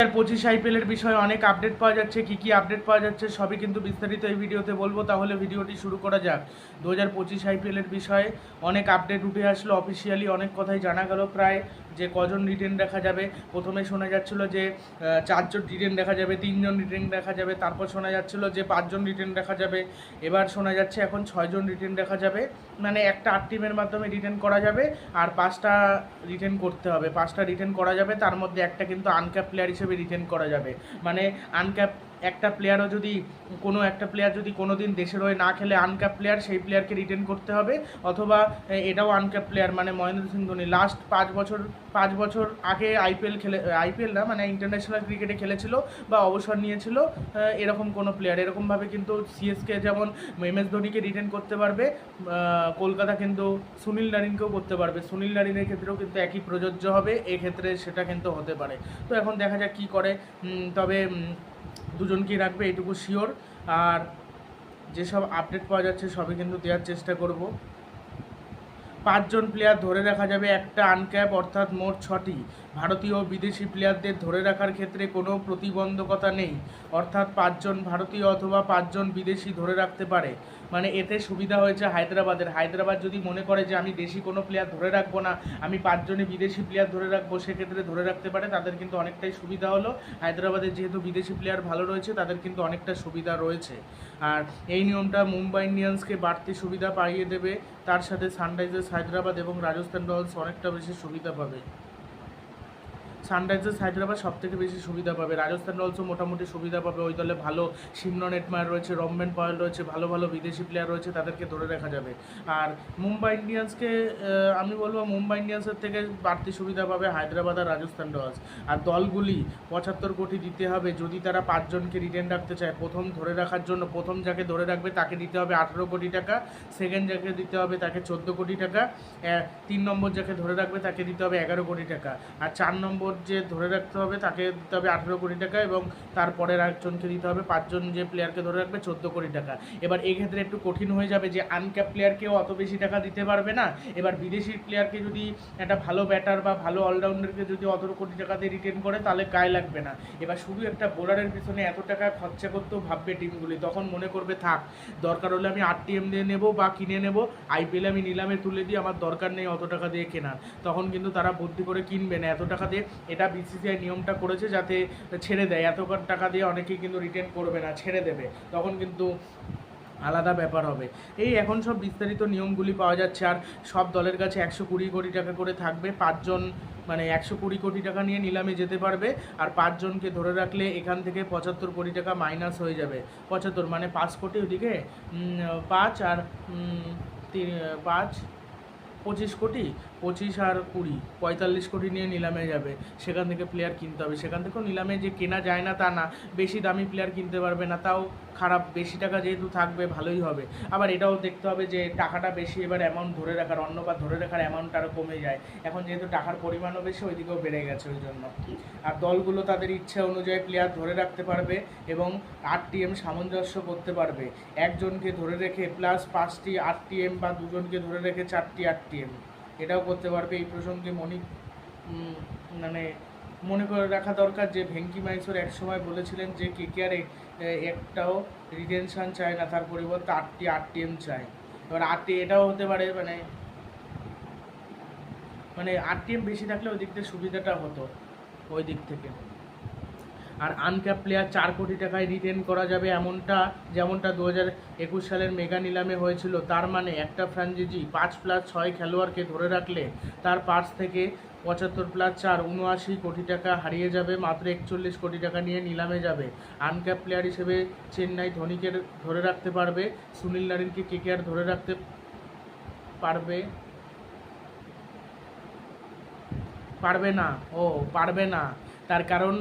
হাজার পঁচিশ আইপিএলের বিষয়ে অনেক আপডেট পাওয়া যাচ্ছে, কি কি আপডেট পাওয়া যাচ্ছে, সবই কিন্তু বিস্তারিত এই ভিডিওতে বলব। তাহলে ভিডিওটি শুরু করা যাক। দু হাজার পঁচিশ আইপিএলের বিষয়ে অনেক আপডেট উঠে আসলো অফিসিয়ালি অনেক কথাই জানা গেল। প্রায় যে কজন রিটেন দেখা যাবে। প্রথমে শোনা যাচ্ছিল যে চারজন রিটেন দেখা যাবে, তিনজন রিটেন দেখা যাবে, তারপর শোনা যাচ্ছিল যে পাঁচজন রিটেন দেখা যাবে, এবার শোনা যাচ্ছে এখন ছয়জন রিটেন দেখা যাবে। মানে একটা আট টিমের মাধ্যমে রিটেন করা যাবে, আর পাঁচটা রিটেন করতে হবে। পাঁচটা রিটেন করা যাবে, তার মধ্যে একটা কিন্তু আনক্যাপ প্লেয়ার হিসেবে রিটেন করা যাবে। মানে আনক্যাপ একটা প্লেয়ারও যদি, কোনো একটা প্লেয়ার যদি কোনো দিন দেশের হয়ে না খেলে আনক্যাপ প্লেয়ার সেই প্লেয়ারকে রিটেন করতে হবে। অথবা এটাও আনক্যাপ প্লেয়ার মানে মহেন্দ্র সিং ধোনি। লাস্ট পাঁচ বছর পাঁচ বছর আগে আইপিএল খেলে, আইপিএল না মানে ইন্টারন্যাশনাল ক্রিকেটে খেলেছিল বা অবসর নিয়েছিল এরকম কোনো প্লেয়ার এরকমভাবে কিন্তু সিএসকে যেমন এম এস ধোনিকে রিটেন করতে পারবে কলকাতা কিন্তু সুনীল নারিনকেও করতে পারবে। সুনীল নারিনের ক্ষেত্রেও কিন্তু একই প্রযোজ্য হবে, এক্ষেত্রে সেটা কিন্তু হতে পারে। তো এখন দেখা যাক কী করে তবে দুজনকেই রাখবে এইটুকু শিওর আর যেসব আপডেট পাওয়া যাচ্ছে সবই কিন্তু দেওয়ার চেষ্টা করব। পাঁচজন প্লেয়ার ধরে রাখা যাবে, একটা আনক্যাপ অর্থাৎ মোট ছটি। ভারতীয় বিদেশি প্লেয়ারদের ধরে রাখার ক্ষেত্রে কোনো প্রতিবন্ধকতা নেই। অর্থাৎ পাঁচজন ভারতীয় অথবা পাঁচজন বিদেশি ধরে রাখতে পারে। মানে এতে সুবিধা হয়েছে হায়দ্রাবাদের। হায়দ্রাবাদ যদি মনে করে যে আমি দেশি কোনো প্লেয়ার ধরে রাখব না, আমি পাঁচজনে বিদেশি প্লেয়ার ধরে রাখব, সেক্ষেত্রে ধরে রাখতে পারে, তাদের কিন্তু অনেকটাই সুবিধা হলো। হায়দ্রাবাদের যেহেতু বিদেশি প্লেয়ার ভালো রয়েছে, তাদের কিন্তু অনেকটা সুবিধা রয়েছে। আর এই নিয়মটা মুম্বাই ইন্ডিয়ান্সকে বাড়তি সুবিধা পাইয়ে দেবে। তার সাথে সানরাইজার্স হায়দ্রাবাদ এবং রাজস্থান রয়্যালস অনেকটা বেশি সুবিধা পাবে। সানরাইজার্স হায়দ্রাবাদ সব থেকে বেশি সুবিধা পাবে। রাজস্থান রয়্যালসও মোটামুটি সুবিধা পাবে। ওই দলে ভালো সিমরন এটমায়ার রয়েছে রমবেন পয়েল রয়েছে, ভালো ভালো বিদেশি প্লেয়ার রয়েছে, তাদেরকে ধরে রাখা যাবে। আর মুম্বাই ইন্ডিয়ান্সকে আমি বলব মুম্বাই ইন্ডিয়ান্সের থেকে বাড়তি সুবিধা পাবে হায়দ্রাবাদ আর রাজস্থান রয়্যালস। আর দলগুলি পঁচাত্তর কোটি দিতে হবে। যদি তারা পাঁচজনকে রিটেন রাখতে চায়, প্রথম ধরে রাখার জন্য, প্রথম যাকে ধরে রাখবে তাকে দিতে হবে আঠেরো কোটি টাকা সেকেন্ড যাকে দিতে হবে তাকে চোদ্দ কোটি টাকা তিন নম্বর যাকে ধরে রাখবে তাকে দিতে হবে এগারো কোটি টাকা। আর চার নম্বর যে ধরে রাখতে হবে তাকে দিতে হবে আঠেরো কোটি টাকা এবং তারপরের একজনকে দিতে হবে পাঁচজন যে প্লেয়ারকে ধরে রাখবে চোদ্দ কোটি টাকা। এবার এই ক্ষেত্রে একটু কঠিন হয়ে যাবে যে আনক্যাপ প্লেয়ারকেও অত বেশি টাকা দিতে পারবে না। এবার বিদেশি প্লেয়ারকে যদি একটা ভালো ব্যাটার বা ভালো অলরাউন্ডারকে যদি অত কোটি টাকা দিয়ে রিটেন করে, তাহলে গায়ে লাগবে না। এবার শুধু একটা বোলারের পিছনে এত টাকা খরচা করতেও ভাববে টিমগুলি তখন মনে করবে, থাক, দরকার হলে আমি আর টিএম দিয়ে নেব বা কিনে নেব। আইপিএল আমি নিলামে তুলে দিই, আমার দরকার নেই অত টাকা দিয়ে কেনার। তখন কিন্তু তারা বুদ্ধি করে কিনবে না। এত টাকা দিয়ে এটা বিসিসিআই নিয়মটা করেছে যাতে ছেড়ে দেয়। এত টাকা দিয়ে অনেকেই কিন্তু রিটেন করবে না, ছেড়ে দেবে। তখন কিন্তু আলাদা ব্যাপার হবে। এই এখন সব বিস্তারিত নিয়মগুলি পাওয়া যাচ্ছে। আর সব দলের কাছে একশো কুড়ি কোটি টাকা করে থাকবে। পাঁচজন মানে একশো কুড়ি কোটি টাকা নিয়ে নিলামে যেতে পারবে। আর পাঁচজনকে ধরে রাখলে এখান থেকে পঁচাত্তর কোটি টাকা মাইনাস হয়ে যাবে। পঁচাত্তর মানে পাঁচ কোটি ওদিকে পাঁচ আর পাঁচ, পঁচিশ কোটি? পঁচিশ আর কুড়ি, পঁয়তাল্লিশ কোটি নিয়ে নিলামে যাবে। সেখান থেকে প্লেয়ার কিনতে হবে। সেখান থেকেও নিলামে যে কেনা যায় না তা না। বেশি দামি প্লেয়ার কিনতে পারবে না, তাও খারাপ। বেশি টাকা যেহেতু থাকবে, ভালোই হবে। আবার এটাও দেখতে হবে যে টাকাটা বেশি এবার অ্যামাউন্ট ধরে রাখার, অন্য বা ধরে রাখার অ্যামাউন্ট আরও কমে যায়। এখন যেহেতু টাকার পরিমাণও বেশি, ওইদিকেও বেড়ে গেছে ওই জন্য। আর দলগুলো তাদের ইচ্ছা অনুযায়ী প্লেয়ার ধরে রাখতে পারবে এবং আট টিএম সামঞ্জস্য করতে পারবে। একজনকে ধরে রেখে প্লাস পাঁচটি, আট টিএম বা দুজনকে ধরে রেখে চারটি, আট টিএম এটাও করতে পারবে এই প্রসঙ্গে মনি মানে মনে করে রাখা দরকার যে ভেঙ্কি মাইসোর এক সময় বলেছিলেন যে কে কেয়ারে একটাও রিটেনশন চায় না, তার পরিবর্তে আটটি আট টিএম চায়। এবার আটটি এটাও হতে পারে মানে মানে আরটিএম বেশি থাকলে ওই দিক থেকে সুবিধাটা হতো, ওই দিক থেকে। আর আনক্যাপ প্লেয়ার চার কোটি টাকায় রিটেন করা যাবে এমনটা, যেমনটা দু হাজার একুশ সালের মেগা নিলামে হয়েছিল। তার মানে একটা ফ্র্যাঞ্চাইজি পাঁচ প্লাস ছয় খেলোয়াড়কে ধরে রাখলে তার পাঁচ থেকে পঁচাত্তর প্লাস চার উনআশি কোটি টাকা হারিয়ে যাবে, মাত্র একচল্লিশ কোটি টাকা নিয়ে নিলামে যাবে। আনক্যাপ প্লেয়ার হিসেবে চেন্নাই ধোনিকে ধরে রাখতে পারবে, সুনীল নারিনকে কেকেআর ধরে রাখতে পারবে। পারবে না, ও, পারবে না। তার কারণ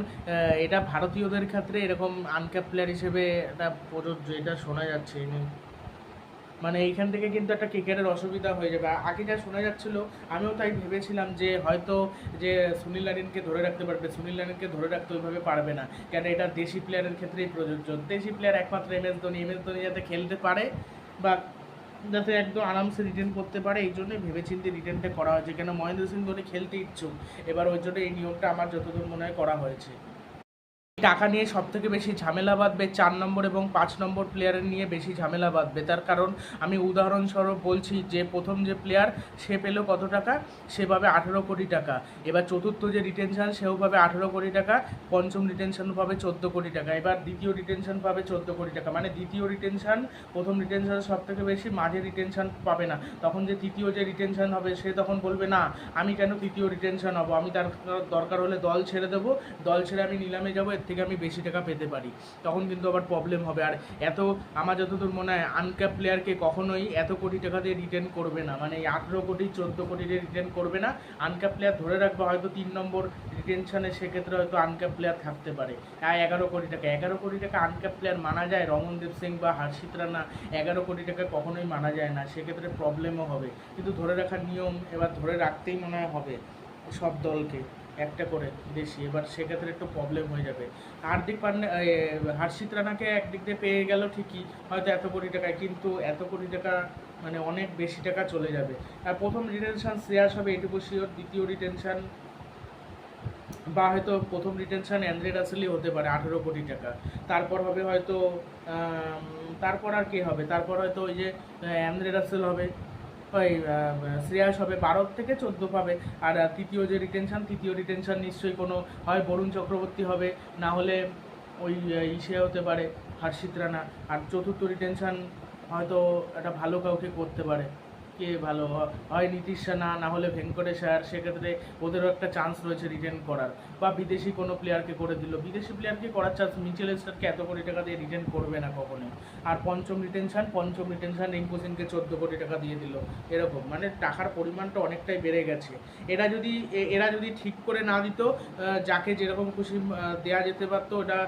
এটা ভারতীয়দের ক্ষেত্রে এরকম আনক্যাপ প্লেয়ার হিসেবে এটা প্রযোজ্য, এটা শোনা যাচ্ছে মানে এইখান থেকে কিন্তু একটা ক্রিকেটের অসুবিধা হয়ে যাবে। আগে যা শোনা যাচ্ছিল, আমিও তাই ভেবেছিলাম যে হয়তো যে সুনীল নারিনকে ধরে রাখতে পারবে, সুনীল নারিনকে ধরে রাখতে ওইভাবে পারবে না। কেন এটা দেশি প্লেয়ারের ক্ষেত্রেই প্রযোজ্য। দেশি প্লেয়ার একমাত্র M S Dhoni, M S Dhoni যাতে খেলতে পারে বা যাতে একদম আরামসে রিটার্ন করতে পারে, এই জন্যই ভেবেচিন্তে রিটার্নটা করা হয়েছে। কেন মহেন্দ্র সিং ধোনি খেলতে ইচ্ছুক, এবার ওই জন্য এই নিয়মটা আমার যতদূর মনে হয় করা হয়েছে। টাকা নিয়ে সব থেকে বেশি ঝামেলা বাঁধবে চার নম্বর এবং পাঁচ নম্বর প্লেয়ারের নিয়ে বেশি ঝামেলা বাঁধবে। তার কারণ আমি উদাহরণস্বরূপ বলছি যে প্রথম যে প্লেয়ার সে পেল কত টাকা? সে পাবে আঠেরো কোটি টাকা। এবার চতুর্থ যে রিটেনশন সেও পাবে আঠেরো কোটি টাকা, পঞ্চম রিটেনশন পাবে চোদ্দ কোটি টাকা। এবার দ্বিতীয় রিটেনশন পাবে চোদ্দ কোটি টাকা। মানে দ্বিতীয় রিটেনশন প্রথম রিটেনশন সব থেকে বেশি মাঝে রিটেনশন পাবে না। তখন যে তৃতীয় যে রিটেনশন হবে, সে তখন বলবে, না, আমি কেন তৃতীয় রিটেনশন হব? আমি তার দরকার হলে দল ছেড়ে দেবো। দল ছেড়ে আমি নিলামে যাব। এর আমি বেশি টাকা পেতে পারি, তখন কিন্তু আবার প্রবলেম হবে। আর এত, আমার যতদূর মনে হয় আনক্যাপ প্লেয়ারকে কখনোই এত কোটি টাকা দিয়ে রিটার্ন করবে না। মানে এই আঠেরো কোটি, চোদ্দ কোটি দিয়ে রিটার্ন করবে না। আনক্যাপ প্লেয়ার ধরে রাখবে, হয়তো তিন নম্বর রিটেনশনে সেক্ষেত্রে হয়তো আনক্যাপ প্লেয়ার থাকতে পারে। আর এগারো কোটি টাকা। এগারো কোটি টাকা আনক্যাপ প্লেয়ার মানা যায়, রমনদীপ সিং বা হর্ষিত রানা, এগারো কোটি টাকা কখনোই মানা যায় না। সেক্ষেত্রে প্রবলেমও হবে। কিন্তু ধরে রাখার নিয়ম এবার ধরে রাখতেই মনে হয় হবে সব দলকে। একটা করে বেশি, এবার সেক্ষেত্রে একটু প্রবলেম হয়ে যাবে। হার্দিক পান্ডে হর্ষিত রানাকে একদিক দিয়ে পেয়ে গেল ঠিকই, হয়তো এত কোটি টাকায়, কিন্তু এত কোটি টাকা মানে অনেক বেশি টাকা চলে যাবে। আর প্রথম রিটেনশন শ্রেয়াস হবে, এটুকু শিওর দ্বিতীয় রিটেনশন বা হয়তো প্রথম রিটেনশন অ্যান্ড্রে রাসেলই হতে পারে, আঠেরো কোটি টাকা। তারপর হবে হয়তো তারপর আর কে হবে? তারপর হয়তো ওই যে অ্যান্ড্রে রাসেল হবে। ওই শ্রেয়াস হবে বারো থেকে চোদ্দ পাবে। আর তৃতীয় যে রিটেনশান তৃতীয় রিটেনশান নিশ্চয়ই কোনো, হয় বরুণ চক্রবর্তী হবে, না হলে ওই ইসে হতে পারে, হর্ষিত রানা। আর চতুর্থ রিটেনশান হয়তো একটা ভালো কাউকে করতে পারে। কে ভালো হয় নীতিশ সেনা না হলে ভেঙ্কটেশ আয়ার সেক্ষেত্রে ওদেরও একটা চান্স রয়েছে রিটেন করার। বা বিদেশি কোনো প্লেয়ারকে করে দিল। বিদেশি প্লেয়ারকে করার চান্স মিচেল স্টারকে এত কোটি টাকা দিয়ে রিটেন করবে না কখনোই। আর পঞ্চম রিটেনশন পঞ্চম রিটেনশন রিঙ্কু সিংকে চোদ্দ কোটি টাকা দিয়ে দিল। এরকম। মানে টাকার পরিমাণটা অনেকটাই বেড়ে গেছে। এরা যদি এরা যদি ঠিক করে না দিত যাকে যেরকম খুশি দেয়া যেতে পারতো, ওটা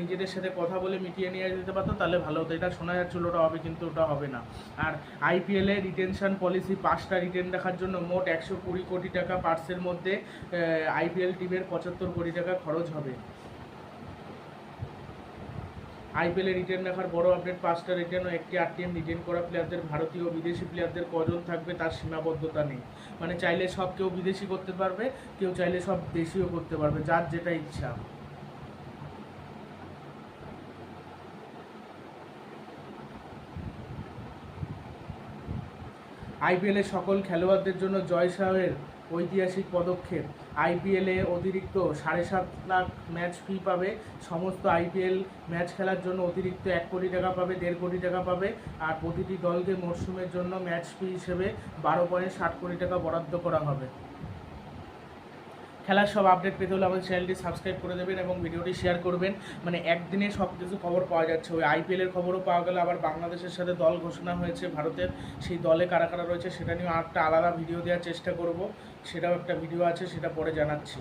নিজেদের সাথে কথা বলে মিটিয়ে নিয়ে যেতে পারতো, তাহলে ভালো হতো। এটা শোনা যাচ্ছিল, ওটা হবে, কিন্তু ওটা হবে না। আর আইপিএলে রিটেনশন পলিসি পাঁচটা রিটেন রাখার জন্য মোট একশো কুড়ি কোটি টাকা পার্সের মধ্যে আইপিএল টিমের পঁচাত্তর কোটি টাকা খরচ হবে। আইপিএলে রিটেন রাখার বড় আপডেট পাঁচটা রিটেন ও একটি আরটিএম রিটেন করা প্লেয়ারদের ভারতীয় ও বিদেশি প্লেয়ারদের কজন থাকবে তার সীমাবদ্ধতা নেই। মানে চাইলে সব কেউ বিদেশি করতে পারবে, কেউ চাইলে সব দেশিও করতে পারবে, যার যেটা ইচ্ছা। আইপিএলে সকল খেলোয়াড়দের জন্য জয় শাহের ঐতিহাসিক পদক্ষেপ। আইপিএলে অতিরিক্ত সাড়ে সাত লাখ ম্যাচ ফি পাবে। সমস্ত আইপিএল ম্যাচ খেলার জন্য অতিরিক্ত এক কোটি টাকা পাবে, দেড় কোটি টাকা পাবে। আর প্রতিটি দলকে মরশুমের জন্য ম্যাচ ফি হিসেবে বারো পয়েন্ট ষাট কোটি টাকা বরাদ্দ করা হবে। খেলার সব আপডেট পেতে হলে আমাদের চ্যানেলটি সাবস্ক্রাইব করে দেবেন এবং ভিডিওটি শেয়ার করবেন। মানে একদিনে সব কিছু খবর পাওয়া যাচ্ছে। ওই আইপিএলের খবরও পাওয়া গেল। আবার বাংলাদেশের সাথে দল ঘোষণা হয়েছে। ভারতের সেই দলে কারা কারা রয়েছে, সেটা নিয়ে একটা আলাদা ভিডিও দেওয়ার চেষ্টা করব। সেটাও একটা ভিডিও আছে, সেটা পরে জানাচ্ছি।